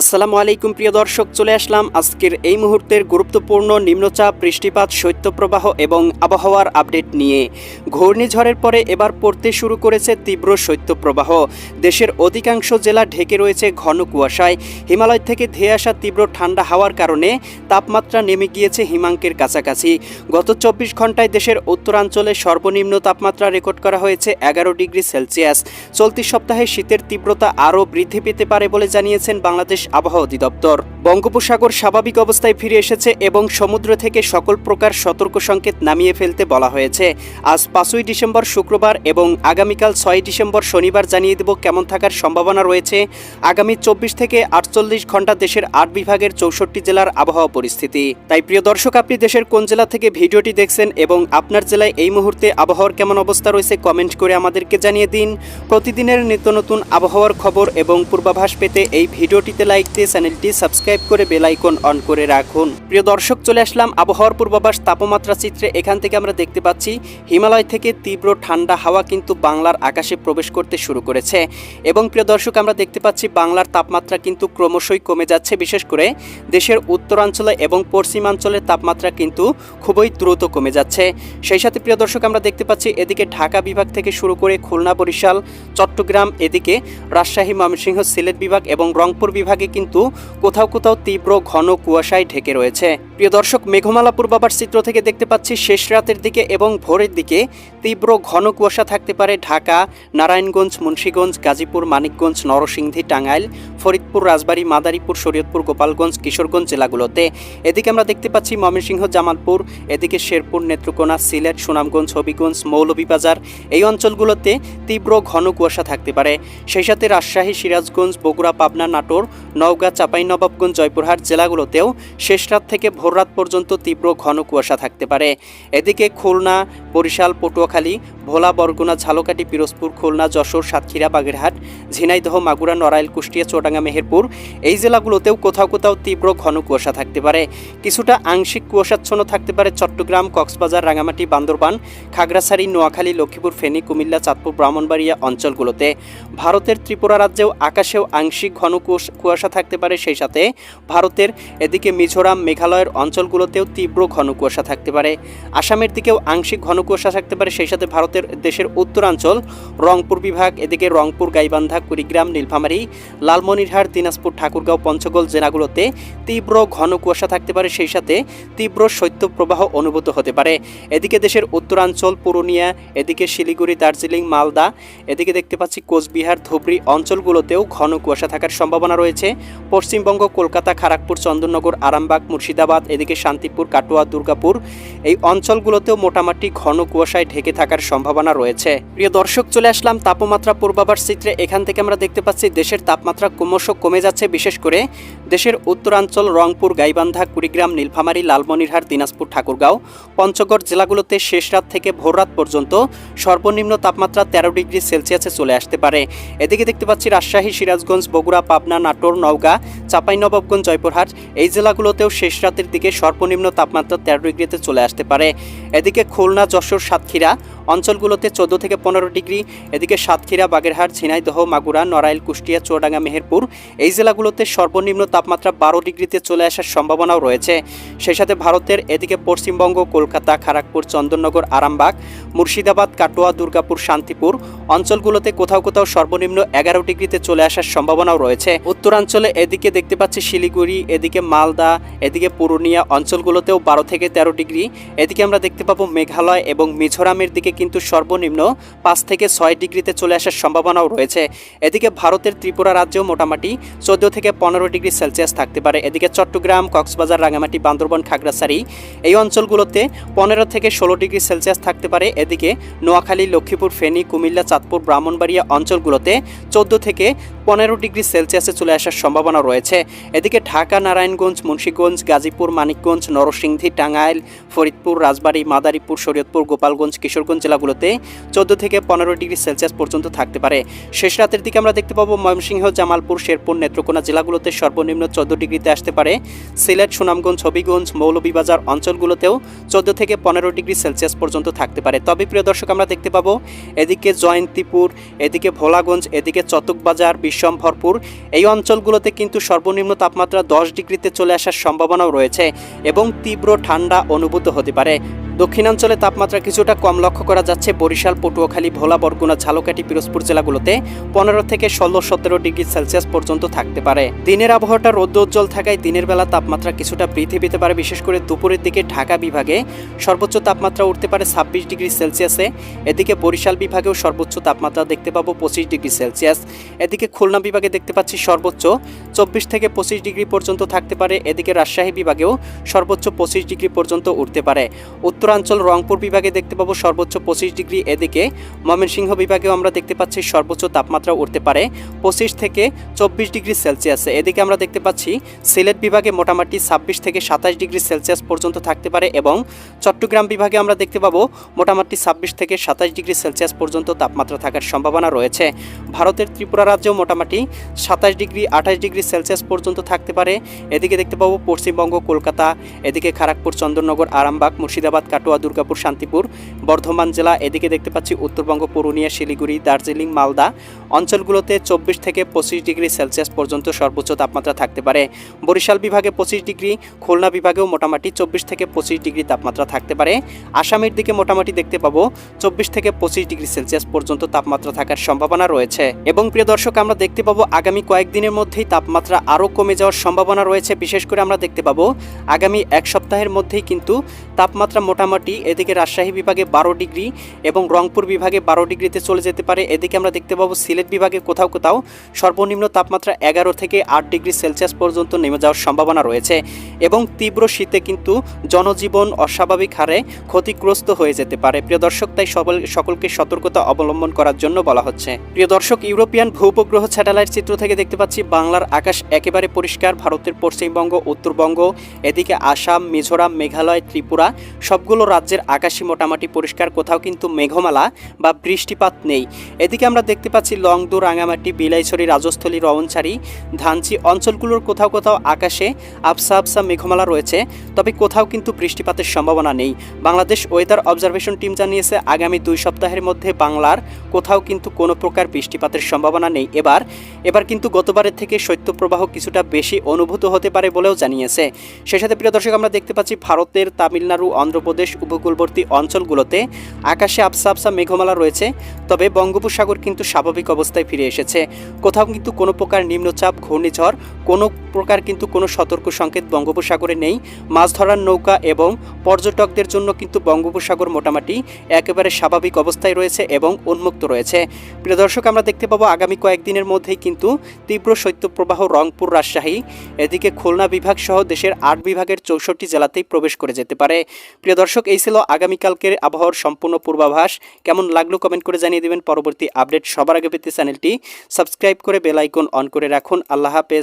আসসালামু আলাইকুম, প্রিয় দর্শক, চলে আসলাম আজকের এই মুহূর্তের গুরুত্বপূর্ণ নিম্নচাপ, বৃষ্টিপাত, শৈত্যপ্রবাহ এবং আবহাওয়ার আপডেট নিয়ে। ঘূর্ণিঝড়ের পরে এবার পড়তে শুরু করেছে তীব্র শৈত্যপ্রবাহ। দেশের অধিকাংশ জেলা ঢেকে রয়েছে ঘন কুয়াশায়। হিমালয় থেকে ধেয়ে আসা তীব্র ঠান্ডা হাওয়ার কারণে তাপমাত্রা নেমে গিয়েছে হিমাঙ্কের কাছাকাছি। গত চব্বিশ ঘন্টায় দেশের উত্তরাঞ্চলে সর্বনিম্ন তাপমাত্রা রেকর্ড করা হয়েছে এগারো ডিগ্রি সেলসিয়াস। চলতি সপ্তাহে শীতের তীব্রতা আরও বৃদ্ধি পেতে পারে বলে জানিয়েছেন বাংলাদেশ আবহাওয়া অধিদপ্তর। বঙ্গোপসাগর স্বাভাবিক অবস্থায় ফিরে এসেছে এবং সমুদ্র থেকে সকল প্রকার সতর্ক সংকেত নামিয়ে ফেলতে বলা হয়েছে। আজ পাঁচই ডিসেম্বর শুক্রবার এবং আগামীকাল ছয় ডিসেম্বর শনিবার জানিয়ে দেব কেমন থাকার সম্ভাবনা রয়েছে। আগামী চব্বিশ থেকে আটচল্লিশ ঘণ্টা দেশের আট বিভাগের চৌষট্টি জেলার আবহাওয়া পরিস্থিতি। তাই প্রিয় দর্শক, আপনি দেশের কোন জেলা থেকে ভিডিওটি দেখছেন এবং আপনার জেলায় এই মুহূর্তে আবহাওয়ার কেমন অবস্থা রয়েছে কমেন্ট করে আমাদেরকে জানিয়ে দিন। প্রতিদিনের নিত্য নতুন আবহাওয়ার খবর এবং পূর্বাভাস পেতে এই ভিডিওটিতে লাইক দিয়ে চ্যানেলটি সাবস্ক্রাইব করে বেল আইকন অন করে রাখুন। প্রিয় দর্শক, চলে আসলাম আবহাওয়ার পূর্বাভাস, তাপমাত্রা চিত্রে। এখান থেকে আমরা দেখতে পাচ্ছি, হিমালয় থেকে তীব্র ঠান্ডা হাওয়া কিন্তু বাংলার আকাশে প্রবেশ করতে শুরু করেছে। এবং প্রিয় দর্শক, আমরা দেখতে পাচ্ছি, বাংলার তাপমাত্রা কিন্তু ক্রমশই কমে যাচ্ছে, বিশেষ করে দেশের উত্তরাঞ্চলে এবং পশ্চিমাঞ্চলের তাপমাত্রা কিন্তু খুবই দ্রুত কমে যাচ্ছে। সেই সাথে, প্রিয় দর্শক, আমরা দেখতে পাচ্ছি, এদিকে ঢাকা বিভাগ থেকে শুরু করে খুলনা, বরিশাল, চট্টগ্রাম, এদিকে রাজশাহী, ময়মনসিংহ, সিলেট বিভাগ এবং রংপুর বিভাগে কিন্তু কোথাও কোথাও তীব্র ঘন কুয়াশায় ঢেকে রয়েছে। প্রিয় দর্শক মেঘমালা পূর্বাভাস চিত্র থেকে দেখতে পাচ্ছি শেষ রাতের দিকে এবং ভোরের দিকে তীব্র ঘন কুয়াশা থাকতে পারে ঢাকা, নারায়ণগঞ্জ, মুন্সীগঞ্জ, গাজীপুর, মানিকগঞ্জ, নরসিংদী, টাঙ্গাইল, ফরিদপুর, রাজবাড়ী, মাদারীপুর, শরীয়তপুর, গোপালগঞ্জ, কিশোরগঞ্জ জেলাগুলোতে। এদিকে আমরা দেখতে পাচ্ছি ময়মনসিংহ, জামালপুর, এদিকে শেরপুর, নেত্রকোনা, সিলেট, সুনামগঞ্জ, হবিগঞ্জ, মৌলভীবাজার এই অঞ্চলগুলোতে তীব্র ঘন কুয়াশা থাকতে পারে। সেই সাথে রাজশাহী, সিরাজগঞ্জ, বগুড়া, পাবনা, নাটোর নওগাঁ, চাঁপাইনবাবগঞ্জ, জয়পুরহাট জেলাগুলোতেও শেষ রাত থেকে ভোররাত পর্যন্ত তীব্র ঘন কুয়াশা থাকতে পারে। এদিকে খুলনা, বরিশাল, পটুয়াখালী, ভোলা, বরগুনা, ঝালকাঠি, পিরোজপুর, খুলনা, যশোর, সাতক্ষীরা, বাগেরহাট, ঝিনাইদহ, মাগুরা, নড়াইল, কুষ্টিয়া চুয়াডাঙ্গা মেহেরপুর এই জেলাগুলোতেও কোথাও কোথাও তীব্র ঘন কুয়াশা থাকতে পারে। কিছুটা আংশিক কুয়াশাচ্ছন্ন থাকতে পারে চট্টগ্রাম, কক্সবাজার রাঙামাটি বান্দরবান, খাগড়াছড়ি, নোয়াখালী, লক্ষ্মীপুর, ফেনী, কুমিল্লা, চাঁদপুর, ব্রাহ্মণবাড়িয়া অঞ্চলগুলোতে। ভারতের ত্রিপুরা রাজ্যেও আকাশেও আংশিক ঘন কুয়াশ- কুয়াশা থাকতে পারে সেই সাথে ভারতের এদিকে মিজোরাম, মেঘালয়ের অঞ্চলগুলোতেও তীব্র ঘন কুয়াশা থাকতে পারে। আসামের দিকেও আংশিক ঘন কুয়াশা থাকতে পারে, সেই সাথে ভারতের দেশের উত্তরাঞ্চল, রংপুর বিভাগ, এদিকে রংপুর, গাইবান্ধা, কুড়িগ্রাম, নীলফামারী, লালমনিরহাট, দিনাজপুর, ঠাকুরগাঁও পঞ্চগড় জেলাগুলোতে তীব্র ঘন কুয়াশা থাকতে পারে, সেই সাথে তীব্র শৈত্যপ্রবাহ অনুভূত হতে পারে। এদিকে দেশের উত্তরাঞ্চল, পুরুলিয়া, এদিকে শিলিগুড়ি, দার্জিলিং, মালদা, এদিকে দেখতে পাচ্ছি কোচবিহার, ধুবড়ি অঞ্চলগুলোতেও ঘন কুয়াশা থাকার সম্ভাবনা রয়েছে। পশ্চিমবঙ্গ, কলকাতা খড়গপুর চন্দননগর, আরামবাগ, মুর্শিদাবাদ, এদিকে শান্তিপুর, কাটোয়া, দুর্গাপুর, এই অঞ্চলগুলোতেও মোটামুটি ঘন কুয়াশায় ঢেকে থাকার সম্ভাবনা রয়েছে। প্রিয় দর্শক, চলে আসলাম তাপমাত্রা পূর্বাভাস চিত্রে এখান থেকে আমরা দেখতে পাচ্ছি, দেশের তাপমাত্রা ক্রমশ কমে যাচ্ছে, বিশেষ করে দেশের উত্তরাঞ্চল, রংপুর, গাইবান্ধা, কুড়িগ্রাম, নীলফামারী, লালমনিরহাট, দিনাজপুর, ঠাকুরগাঁও, পঞ্চগড় জেলাগুলোতে শেষ রাত থেকে ভোররাত পর্যন্ত সর্বনিম্ন তাপমাত্রা তেরো ডিগ্রি সেলসিয়াসে চলে আসতে পারে। এদিকে দেখতে পাচ্ছি, রাজশাহী, সিরাজগঞ্জ, বগুড়া, পাবনা, নাটোর নওগাঁ, চাঁপাইনবাবগঞ্জ, জয়পুরহাট এই জেলাগুলোতেও শেষ রাতের দিকে সর্বনিম্ন তাপমাত্রা তেরো ডিগ্রিতে চলে আসতে পারে। এদিকে খুলনা, যশোর, সাতক্ষীরা অঞ্চলগুলোতে চোদ্দ থেকে পনেরো ডিগ্রি, এদিকে সাতক্ষীরা, বাগেরহাট, ঝিনাইদহ, মাগুরা, নড়াইল, কুষ্টিয়া, চুয়াডাঙ্গা, মেহেরপুর, এই জেলাগুলোতে সর্বনিম্ন তাপমাত্রা বারো ডিগ্রিতে চলে আসার সম্ভাবনাও রয়েছে। সেই সাথে ভারতের এদিকে পশ্চিমবঙ্গ, কলকাতা খড়গপুর চন্দননগর, আরামবাগ, মুর্শিদাবাদ, কাটোয়া, দুর্গাপুর, শান্তিপুর অঞ্চলগুলোতে কোথাও কোথাও সর্বনিম্ন এগারো ডিগ্রিতে চলে আসার সম্ভাবনাও রয়েছে। উত্তরাঞ্চলে এদিকে দেখতে পাচ্ছি শিলিগুড়ি, এদিকে মালদা, এদিকে পুরুলিয়া অঞ্চলগুলোতেও বারো থেকে তেরো ডিগ্রি, এদিকে আমরা দেখতে পাবো মেঘালয় এবং মিজোরামের দিকে কিন্তু সর্বনিম্ন পাঁচ থেকে ছয় ডিগ্রিতে চলে আসার সম্ভাবনাও রয়েছে। এদিকে ভারতের ত্রিপুরা রাজ্যেও মোটামুটি চোদ্দ থেকে পনেরো ডিগ্রি সেলসিয়াস থাকতে পারে। এদিকে চট্টগ্রাম, কক্সবাজার রাঙামাটি বান্দরবন, খাগড়াছড়ি এই অঞ্চলগুলোতে পনেরো থেকে ষোলো ডিগ্রি সেলসিয়াস থাকতে পারে। এদিকে নোয়াখালী, লক্ষ্মীপুর, ফেনী, কুমিল্লা, চাঁদপুর, ব্রাহ্মণবাড়িয়া অঞ্চলগুলোতে চোদ্দ থেকে পনেরো ডিগ্রি সেলসিয়াসে চলে আসার সম্ভাবনা রয়েছে। এদিকে ঢাকা, নারায়ণগঞ্জ, মুন্সীগঞ্জ, গাজীপুর, মানিকগঞ্জ, নরসিংদী, টাঙ্গাইল, ফরিদপুর, রাজবাড়ী, মাদারীপুর, শরীয়তপুর, গোপালগঞ্জ, কিশোরগঞ্জ জেলাগুলোতে চোদ্দ থেকে পনেরো ডিগ্রি সেলসিয়াস পর্যন্ত থাকতে পারে। শেষ রাতের দিকে আমরা দেখতে পাবো ময়মনসিংহ, জামালপুর, শেরপুর, নেত্রকোনা জেলাগুলোতে সর্বনিম্ন চোদ্দ ডিগ্রিতে আসতে পারে। সিলেট, সুনামগঞ্জ, হবিগঞ্জ, মৌলভীবাজার অঞ্চলগুলোতেও চোদ্দ থেকে পনেরো ডিগ্রি সেলসিয়াস পর্যন্ত থাকতে পারে। তবে প্রিয় দর্শক, আমরা দেখতে পাবো এদিকে জয়ন্তীপুর, এদিকে ভোলাগঞ্জ, এদিকে চতকবাজার বিশ্বম্ভরপুর এই অঞ্চলগুলোতে কিন্তু সর্বনিম্ন তাপমাত্রা দশ ডিগ্রিতে চলে আসার সম্ভাবনাও রয়েছে এবং তীব্র ঠান্ডা অনুভূত হতে পারে। দক্ষিণাঞ্চলে তাপমাত্রা কিছুটা কম লক্ষ্য করা যাচ্ছে। বরিশাল, পটুয়াখালী, ভোলা, বরগুনা, ঝালকাঠি, পিরোজপুর জেলাগুলোতে পনেরো থেকে ষোলো, সতেরো ডিগ্রি সেলসিয়াস পর্যন্ত থাকতে পারে। দিনের আবহাওয়াটা রৌদ্রোজ্জ্বল থাকায় দিনের বেলা তাপমাত্রা কিছুটা বৃদ্ধি পেতে পারে। বিশেষ করে দুপুরের দিকে ঢাকা বিভাগে সর্বোচ্চ তাপমাত্রা উঠতে পারে ছাব্বিশ ডিগ্রি সেলসিয়াসে। এদিকে বরিশাল বিভাগেও সর্বোচ্চ তাপমাত্রা দেখতে পাবো পঁচিশ ডিগ্রি সেলসিয়াস। এদিকে খুলনা বিভাগে দেখতে পাচ্ছি সর্বোচ্চ চব্বিশ থেকে পঁচিশ ডিগ্রি পর্যন্ত থাকতে পারে। এদিকে রাজশাহী বিভাগেও সর্বোচ্চ পঁচিশ ডিগ্রি পর্যন্ত উঠতে পারে। উত্তরাঞ্চল রংপুর বিভাগে দেখতে পাবো সর্বোচ্চ পঁচিশ ডিগ্রি। এদিকে ময়মনসিংহ বিভাগেও আমরা দেখতে পাচ্ছি সর্বোচ্চ তাপমাত্রা উঠতে পারে পঁচিশ থেকে চব্বিশ ডিগ্রি সেলসিয়াসে। এদিকে আমরা দেখতে পাচ্ছি সিলেট বিভাগে মোটামুটি ছাব্বিশ থেকে সাতাশ ডিগ্রি সেলসিয়াস পর্যন্ত থাকতে পারে এবং চট্টগ্রাম বিভাগে আমরা দেখতে পাবো মোটামুটি ছাব্বিশ থেকে সাতাশ ডিগ্রি সেলসিয়াস পর্যন্ত তাপমাত্রা থাকার সম্ভাবনা রয়েছে। ভারতের ত্রিপুরা রাজ্যেও মোটামুটি সাতাশ ডিগ্রি, আঠাশ ডিগ্রি সেলসিয়াস পর্যন্ত থাকতে পারে। এদিকে দেখতে পাবো পশ্চিমবঙ্গ, কলকাতা, এদিকে খড়গপুর চন্দননগর আরামবাগ, মুর্শিদাবাদ কাটোয়া, দুর্গাপুর, শান্তিপুর। বর্ধমান জেলা, এদিকে দেখতে পাচ্ছি উত্তরবঙ্গ, পুরুলিয়া, শিলিগুড়ি, দার্জিলিং, মালদা। অঞ্চলগুলোতে চব্বিশ থেকে পঁচিশ ডিগ্রি সেলসিয়াস পর্যন্ত সর্বোচ্চ তাপমাত্রা থাকতে পারে। বরিশাল বিভাগে পঁচিশ ডিগ্রি, খুলনা বিভাগেও মোটামুটি চব্বিশ থেকে পঁচিশ ডিগ্রি তাপমাত্রা থাকতে পারে। আসামের দিকে মোটামুটি দেখতে পাবো, চব্বিশ থেকে পঁচিশ ডিগ্রি সেলসিয়াস পর্যন্ত তাপমাত্রা থাকার সম্ভাবনা রয়েছে। এবং প্রিয় দর্শক, আমরা দেখতে পাবো আগামী কয়েকদিনের মধ্যেই তাপমাত্রা আরও কমে যাওয়ার সম্ভাবনা রয়েছে। বিশেষ করে আমরা দেখতে পাবো, আগামী এক সপ্তাহের মধ্যেই কিন্তু তাপমাত্রা মোটামুটি এদিকে রাজশাহী বিভাগে বারো ডিগ্রি এবং রংপুর বিভাগে বারো ডিগ্রিতে চলে যেতে পারে। এদিকে আমরা দেখতে পাবো সিলেট বিভাগে কোথাও কোথাও সর্বনিম্ন তাপমাত্রা এগারো থেকে আট ডিগ্রি সেলসিয়াস পর্যন্ত নেমে যাওয়ার সম্ভাবনা রয়েছে এবং তীব্র শীতে কিন্তু জনজীবন অস্বাভাবিক হারে ক্ষতিগ্রস্ত হয়ে যেতে পারে। প্রিয় দর্শক, তাই সকল সকলকে সতর্কতা অবলম্বন করার জন্য বলা হচ্ছে। প্রিয় দর্শক, ইউরোপিয়ান ভূপগ্রহ স্যাটেলাইট চিত্র থেকে দেখতে পাচ্ছি, বাংলার আকাশ একেবারে পরিষ্কার, ভারতের পশ্চিমবঙ্গ, উত্তরবঙ্গ, এদিকে আসাম, মিজোরাম, মেঘালয়, ত্রিপুরা, সবগুলো রাজ্যের আকাশই মোটামুটি পরিষ্কার, কোথাও কিন্তু মেঘমালা বা বৃষ্টিপাত নেই। এদিকে আমরা দেখতে পাচ্ছি লংদু, রাঙামাটি, বিলাইছড়ি, রাজস্থলী রওনছাড়ি ধানচি অঞ্চলগুলোর কোথাও কোথাও আকাশে আবসা আবসা মেঘমালা রয়েছে, তবে কোথাও কিন্তু বৃষ্টিপাতের সম্ভাবনা নেই। বাংলাদেশ ওয়েদার অবজারভেশন টিম জানিয়েছে, আগামী দুই সপ্তাহের মধ্যে বাংলার কোথাও কিন্তু কোনো প্রকার বৃষ্টিপাতের সম্ভাবনা নেই। এবার এবার কিন্তু গতবারের থেকে শৈত্যপ্রবাহ কিছুটা বেশি অনুভূত হতে পারে বলেও জানিয়েছে। সেই সাথে প্রিয় দর্শক, আমরা দেখতে পাচ্ছি ভারতের তামিলনাড়ু, অন্ধ্রপ্রদেশ উপকূলবর্তী অঞ্চলগুলোতে আকাশে আবসা আবসা মেঘমালা রয়েছে, তবে বঙ্গোপসাগর কিন্তু স্বাভাবিক অবস্থায় ফিরে এসেছে। কোথাও কিন্তু কোনো প্রকার নিম্নচাপ, ঘূর্ণিঝড়, কোনো প্রকার কিন্তু কোনো সতর্ক সংকেত বঙ্গোপসাগরে নেই। মাছ ধরার নৌকা এবং পর্যটকদের জন্য কিন্তু বঙ্গোপসাগর মোটামুটি একেবারে স্বাভাবিক অবস্থায় রয়েছে এবং উন্মুক্ত রয়েছে। প্রিয় দর্শক, আমরা দেখতে পাবো আগামী কয়েকদিনের মধ্যেই কিন্তু তীব্র শৈত্যপ্রবাহ রংপুর রাজশাহী। এদিকে খুলনা বিভাগ সহ দেশের আট বিভাগের চৌষট্টি জেলাতেই প্রবেশ করে যেতে পারে। প্রিয় দর্শক, এই ছিল আগামীকালকের আবহাওয়ার সম্পূর্ণ পূর্বাভাস। কেমন লাগল কমেন্ট করে জানিয়ে দেবেন। পরবর্তী আপডেট সবার আগে পেতে চ্যানেলটি সাবস্ক্রাইব করে বেলাইকন অন করে রাখুন। আল্লাহ হাফেজ।